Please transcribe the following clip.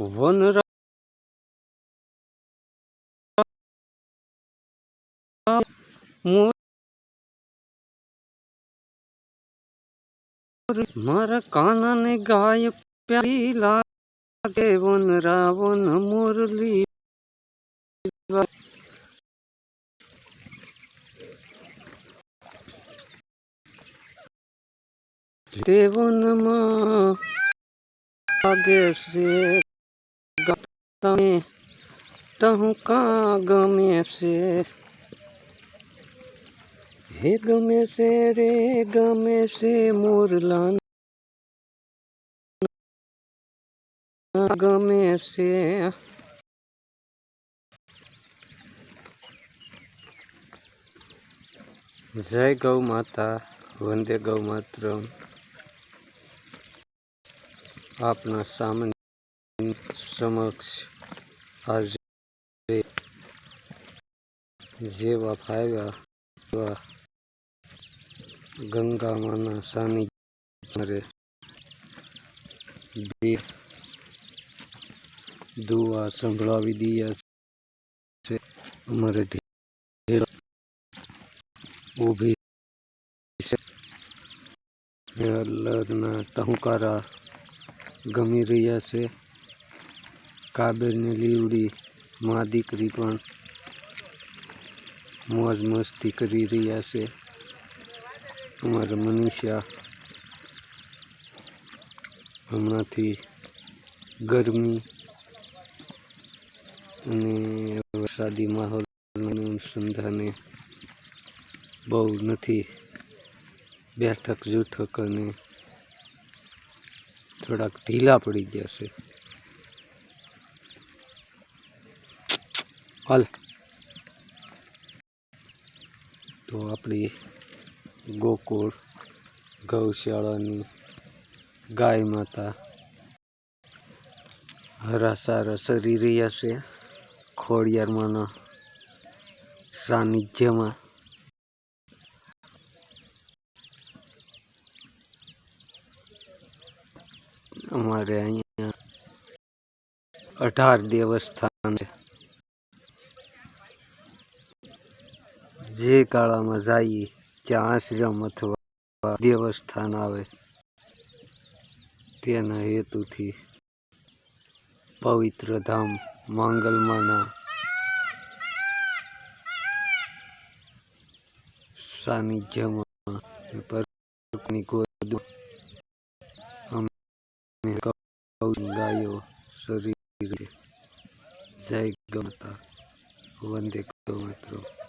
વનરા મોર મારા કાનાને ગાય પ્યારી લાગે વન રાવણ મુરલી દેવનમાં લાગે છે તમે ટહુકા ગમે છે હે ગમે છે રે ગમે છે મોરલા ગમે છે જય ગૌ માતા વંદે ગૌ માતરમ આપના સામાન્ય સમક્ષ આજે જેવા એવા ગંગામાના સાની બે સંભળાવી દીયા છે. અમારે ઊભી લગ્ન ટહુકારા ગમી રહ્યા છે. કાબેલની લીવડી, મા દીકરી પણ મોજ મસ્તી કરી રહ્યા છે. અમારા મનીષા હમણાંથી ગરમી અને વરસાદી માહોલ અનુસંધાને બહુ નથી. બેઠક જૂઠક અને થોડાક ઢીલા પડી ગયા છે. હાલ. તો આપણી ગોકુળ, ગૌશાળાની ગાય માતા હરાસારા સરી રહ્યા છે ખોડિયારમાંના સાનિધ્યમાં. અમારે અહીંયા અઢાર દેવસ્થાન છે. જે કાળામાં જઈએ, ત્યાં આશ્રમ અથવા દેવસ્થાન આવે. તેના હેતુથી પવિત્ર ધામ માંગલમાના સાનિધ્યમાં અમે ગાયો, શરીર, જય ગમતા. વંદે ગૌ માતરમ.